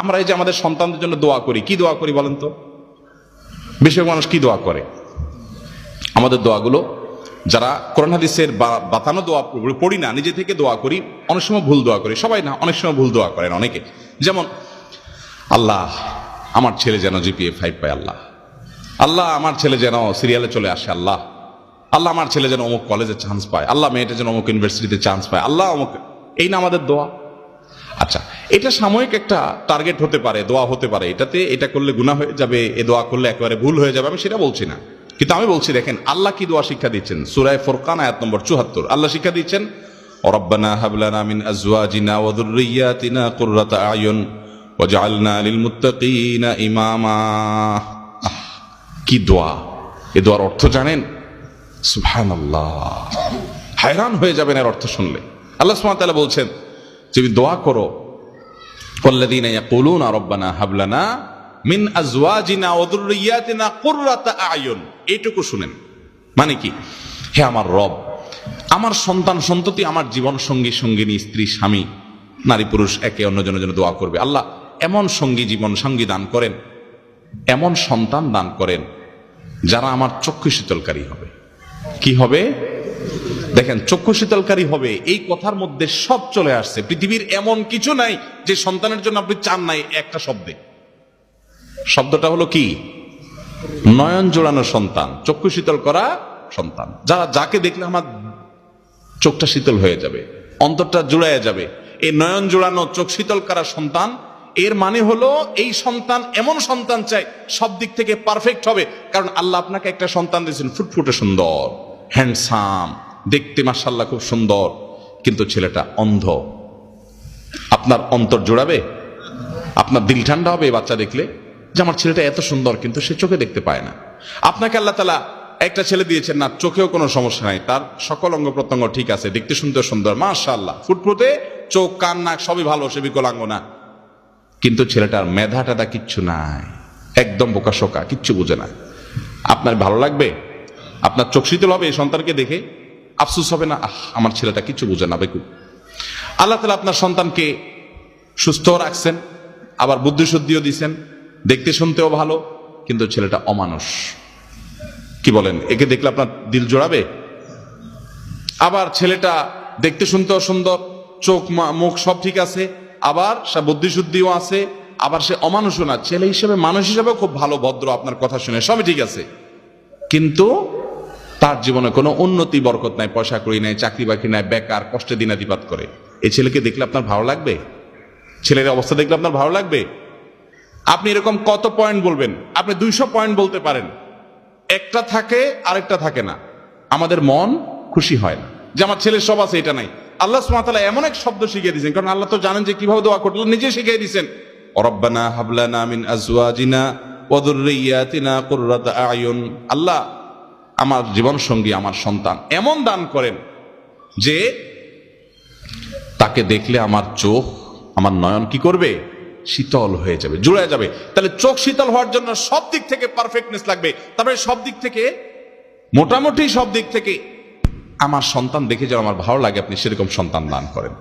আমরা এই যে আমাদের সন্তানদের জন্য দোয়া করি, কি দোয়া করি বলেন তো? বেশিরভাগ মানুষ কি দোয়া করে? আমাদের দোয়াগুলো, যারা কোরআন হাদিসের বাতানো দোয়া পড়ি না, নিজে থেকে দোয়া করি, অনেক সময় ভুল দোয়া করি, সবাই না, অনেক সময় ভুল দোয়া করেন অনেকে। যেমন, আল্লাহ, আমার ছেলে যেন জিপিএ ফাইভ পায় আল্লাহ। আল্লাহ, আমার ছেলে যেন সিরিয়ালে চলে আসে আল্লাহ। আল্লাহ, আমার ছেলে যেন অমুক কলেজে চান্স পায়। আল্লাহ, মেয়েটা যেন অমুক ইউনিভার্সিটিতে চান্স পায়। আল্লাহ, অমুক, এই না আমাদের দোয়া। এটা সাময়িক একটা টার্গেট হতে পারে, দোয়া হতে পারে। এটাতে এটা করলে গুণা হয়ে যাবে, এ দোয়া করলে একেবারে ভুল হয়ে যাবে, আমি সেটা বলছি না। কিন্তু আমি বলছি, দেখেন, আল্লাহ কি দোয়া শিক্ষা দিচ্ছেন? সুরায় ফোরকান, আয়াত নম্বর চুহাত্তর আল্লাহ শিক্ষা দিচ্ছেন, রব্বানা হাবলানা মিন আজওয়াজিনা ওয়া যুররিয়াতিনা কুররাতা আয়ুন ওয়াজআলনা লিল মুত্তাকিনা ইমামা। কি দোয়া? এ দোয়ার অর্থ জানেন? সুবহানাল্লাহ। হায়রান হয়ে যাবেন এর অর্থ শুনলে। আল্লাহ সুবহানাহু ওয়া তাআলা বলছেন, তুমি দোয়া করো والذين يقولون ربنا هب لنا من ازواجنا وذرياتنا قرة اعين এইটুকু শুনেন মানে কি হে আমার রব আমার সন্তান সন্ততি আমার জীবন সঙ্গী সঙ্গিনী স্ত্রী স্বামী নারী পুরুষ একে অন্যজনের জন্য দোয়া করবে আল্লাহ এমন সঙ্গী জীবন সঙ্গী দান করেন এমন সন্তান দান করেন যারা আমার চক্ষু শীতলকারী হবে কি হবে দেখেন, চক্ষু শীতলকারী হবে, এই কথার মধ্যে সব চলে আসছে। পৃথিবীর এমন কিছু নাই যে সন্তানের জন্য আপনি চান নাই একটা শব্দে। শব্দটা হলো কি? নয়ন জোড়ানো সন্তান, চক্ষু শীতল করা সন্তান। যারা যাকে দেখলে আমার চোখটা শীতল হয়ে যাবে, অন্তরটা জুড়াইয়া যাবে, এই নয়ন জোড়ানো চোখ শীতল করা সন্তান, এর মানে হলো এই সন্তান এমন সন্তান চাই, সব দিক থেকে পারফেক্ট হবে। কারণ আল্লাহ আপনাকে একটা সন্তান দিয়েছেন, ফুটফুটে সুন্দর হ্যান্ডসাম দেখতে মাসাল্লাহ খুব সুন্দর, কিন্তু ছেলেটা অন্ধ। আপনার অন্তর জোড়াবে? আপনার দিল ঠান্ডা হবে বাচ্চা দেখলে? যে আমার ছেলেটা এত সুন্দর, কিন্তু সে চোখে দেখতে পায় না। আপনাকে আল্লাহ তালা একটা ছেলে দিয়েছেন না, চোখেও কোনো সমস্যা নাই। তার সকল অঙ্গ প্রত্যঙ্গ ঠিক আছে, দেখতে শুনতে সুন্দর, মাশাআল্লাহ। ফুটফুটে, চোখ, কান, নাক সবই ভালো, সে বিকলাঙ্গ না। কিন্তু ছেলেটার মেধা টেধা কিচ্ছু নাই। একদম বোকা শোকা, কিচ্ছু বুঝে না। আপনার ভালো লাগবে? আপনার চোখ শীতল হবে এই সন্তানকে দেখে? আফসুস হবে না, আহ, আমার ছেলেটা কিছু বুঝে না বেকু আল্লাহ তালা আপনার সন্তানকে সুস্থ রাখছেন, আবার বুদ্ধিশুদ্ধিও দিছেন, দেখতে শুনতেও ভালো, কিন্তু ছেলেটা অমানুষ। কি বলেন, একে দেখলে আপনার দিল জোড়াবে? আবার ছেলেটা দেখতে শুনতেও সুন্দর, চোখ মুখ সব ঠিক আছে, আবার সে বুদ্ধিশুদ্ধিও আছে, আবার সে অমানুষও না। ছেলে হিসেবে, মানুষ হিসেবে খুব ভালো, ভদ্র, আপনার কথা শুনে, সবই ঠিক আছে। কিন্তু তার জীবনে কোনো উন্নতি, বরকত নাই, পয়সা করি নাই, চাকরি বাকরি নাই, বেকার, কষ্টে দিনাতিপাত করে। এই ছেলেকে দেখলে আপনার ভালো লাগবে? ছেলের অবস্থা দেখলে আপনার ভালো লাগবে? আপনি এরকম কত পয়েন্ট বলবেন? আপনি দুইশো পয়েন্ট বলতে পারেন। একটা থাকে, আরেকটা থাকে না। আমাদের মন খুশি হয় না। যে আমার ছেলের সব আছে, এটা নাই। আল্লাহ সুমাতালা এমন এক শব্দ শিখিয়ে দিয়েছেন, কারণ আল্লাহ তো জানেন যে কীভাবে দোয়া করতে নিজে শিখিয়ে দিয়েছেন, রব্বানা হাবলানা মিন আজওয়াজিনা ওয়াদুররিয়াতিনা কুররাতা আয়ুন। আল্লাহ আমার জীবন সঙ্গী আমার সন্তান, এমন দান করেন যে তাকে দেখলে আমার চোখ, আমার নয়ন কি করবে? শীতল হয়ে যাবে জুড়ে যাবে। তাহলে চোখ শীতল হওয়ার জন্য সব দিক থেকে পারফেক্টনেস লাগবে। তারপরে সব দিক থেকে, মোটামুটি সব দিক থেকে আমার সন্তান দেখে যেন আমার ভালো লাগে, আপনি সেরকম সন্তান দান করেন।